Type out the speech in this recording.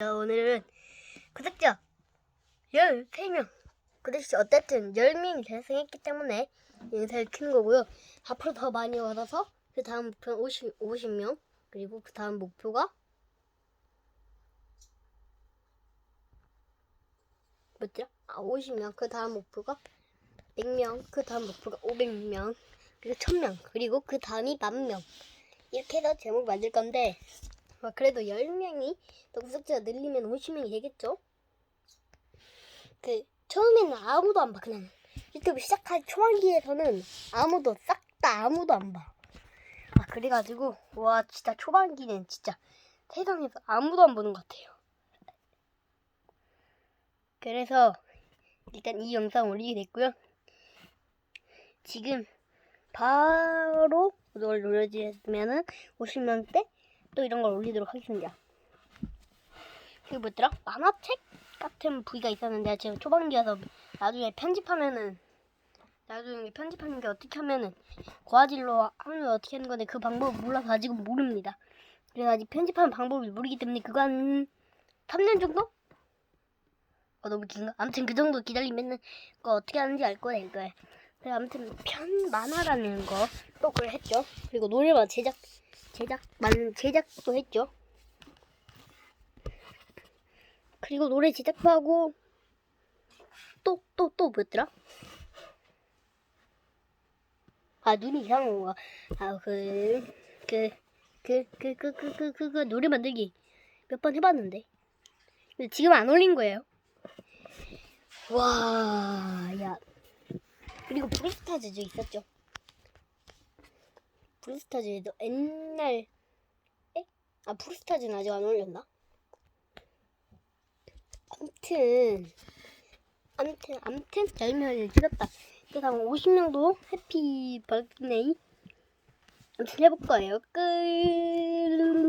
자, 오늘은 구독자 13명. 구독자 어쨌든 10명이 달성했기 때문에 영상을 킨 거고요. 앞으로 더 많이 얻어서 그 다음 목표는 50, 50명. 그리고 그 다음 목표가 뭐죠? 아, 50명. 그 다음 목표가 100명. 그 다음 목표가 500명. 그리고 1000명. 그리고 그 다음이 만명. 이렇게 해서 제목 만들 건데 아, 그래도 10명이 더 구독자가 늘리면 50명이 되겠죠? 그 처음에는 아무도 안 봐. 그냥 유튜브 시작할 초반기에서는 아무도 싹 다 아무도 안 봐. 아 그래가지고 와 진짜 초반기는 진짜 세상에서 아무도 안 보는 것 같아요. 그래서 일단 이 영상 올리게 됐고요. 지금 바로 이걸 눌러주면은 50명 때 또 이런 걸 올리도록 하겠습니다. 그게 뭐더라? 만화책 같은 부위가 있었는데 제가 초반기여서 나중에 편집하면은 나중에 편집하는 게 어떻게 하면은 고화질로 하면 어떻게 하는 건데 그 방법을 몰라서 아직은 모릅니다. 그래서 아직 편집하는 방법을 모르기 때문에 그거 한 3년 정도? 어 너무 긴가? 아무튼 그 정도 기다리면은 그거 어떻게 하는지 알 거야. 그래서 아무튼 편 만화라는 거 또 그걸 했죠. 그리고 노래만 제작 제작 만 제작도 했죠. 그리고 노래 제작도 하고 또 또 또 뭐였더라? 아 눈이 이상한 건가? 아그 그 그 그 그 그 그 그 그 노래 만들기 몇 번 해봤는데 근데 지금 안 올린 거예요. 와, 야. 그리고 브리스타즈도 있었죠. 브리스타즈도 옛날 에? 아 브리스타즈는 아직 안 올렸나? 암튼 암튼 암튼 열명을 찍었다. 그래서 50명도 해피 버스데이 암튼 해볼 거예요. 끝.